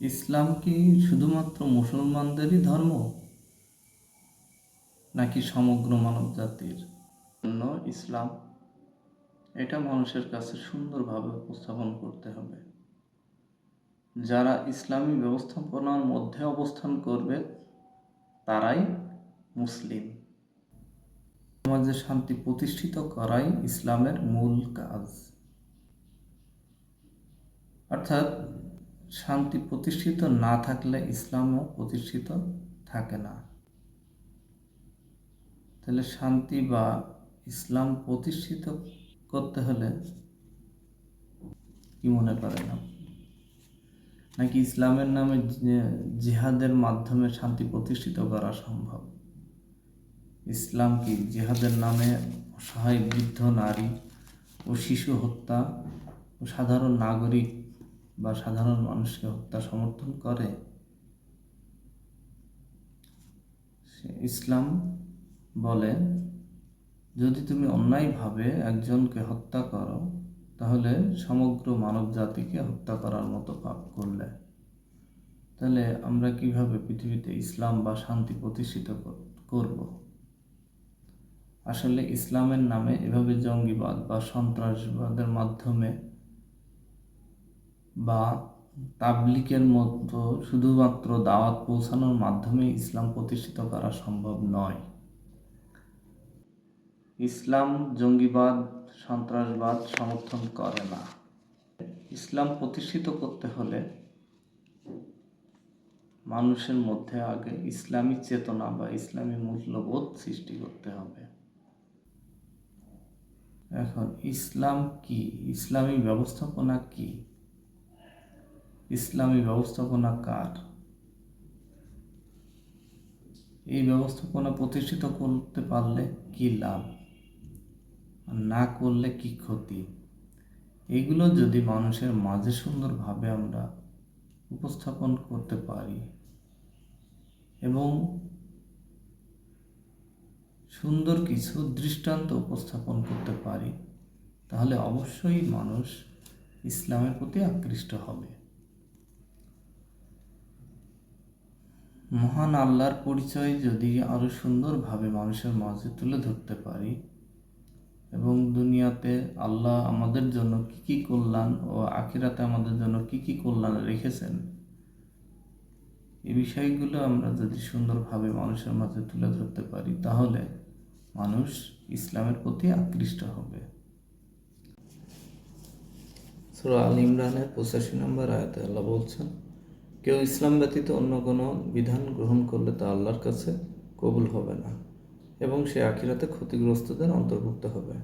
ইসলাম কি শুধুমাত্র মুসলমানদেরই ধর্ম? নাকি সমগ্র মানব জাতির জন্য ইসলাম? এটা মানুষের কাছে সুন্দরভাবে উপস্থাপন করতে হবে। যারা ইসলামী ব্যবস্থাপনার মধ্যে অবস্থান করবে, তারাই মুসলিম। সমাজে শান্তি প্রতিষ্ঠিত করাই ইসলামের মূল কাজ। অর্থাৎ শান্তি প্রতিষ্ঠিত না থাকলে ইসলামও প্রতিষ্ঠিত থাকে না তাহলে শান্তি বা ইসলাম প্রতিষ্ঠিত করতে হলে কি মনে করেন? নাকি ইসলামের নামে জিহাদের মাধ্যমে শান্তি প্রতিষ্ঠিত করা সম্ভব ইসলাম কি জিহাদের নামে অসহায় বৃদ্ধ নারী ও শিশু হত্যা ও সাধারণ নাগরিক বা সাধারণ মানুষকে হত্যা সমর্থন করে ইসলাম বলে, যদি তুমি অন্যায়ভাবে একজনকে হত্যা করো, তাহলে সমগ্র মানব জাতিকে হত্যা করার মতো পাপ করলে। তাহলে আমরা কীভাবে পৃথিবীতে ইসলাম বা শান্তি প্রতিষ্ঠিত কর- করব? আসলে ইসলামের নামে এভাবে জঙ্গিবাদ বা সন্ত্রাসবাদের মাধ্যমে বা তাবলিকের মতো শুধুমাত্র দাওয়াত পৌঁছানোর মাধ্যমে ইসলাম প্রতিষ্ঠিত করা সম্ভব নয়। ইসলাম জঙ্গিবাদ, সন্ত্রাসবাদ সমর্থন করে না। ইসলাম প্রতিষ্ঠিত করতে হলে মানুষের মধ্যে আগে ইসলামী চেতনা বা ইসলামী মূল্যবোধ সৃষ্টি করতে হবে। এখন ইসলাম কি? ইসলামী ব্যবস্থাপনা কি? ইসলামী ব্যবস্থাপনা কার? এই ব্যবস্থাপনা প্রতিষ্ঠিত করতে পারলে কি লাভ? না করলে কি ক্ষতি? এগুলো যদি মানুষের মাঝে সুন্দরভাবে আমরা উপস্থাপন করতে পারি এবং সুন্দর কিছু দৃষ্টান্ত উপস্থাপন করতে পারি, তাহলে অবশ্যই মানুষ ইসলামের প্রতি আকৃষ্ট হবে। মহান আল্লাহর পরিচয় যদি আরও সুন্দরভাবে মানুষের মাঝে তুলে ধরতে পারি, এবং দুনিয়াতে আল্লাহ আমাদের জন্য কি কি কল্যাণ ও আখিরাতে আমাদের জন্য কি কি কল্যাণ রেখেছেন, এই বিষয়গুলো আমরা যদি সুন্দরভাবে মানুষের মাঝে তুলে ধরতে পারি, তাহলে মানুষ ইসলামের প্রতি আকৃষ্ট হবে। সুরা আল ইমরানের পঁচাশি নম্বর আয়াতে আল্লাহ বলছেন কেউ ইসলাম ব্যতীত অন্য কোনো বিধান গ্রহণ করলে তা আল্লাহর কাছে কবুল হবে না এবং সে আখিরাতে ক্ষতিগ্রস্তদের অন্তর্ভুক্ত হবে।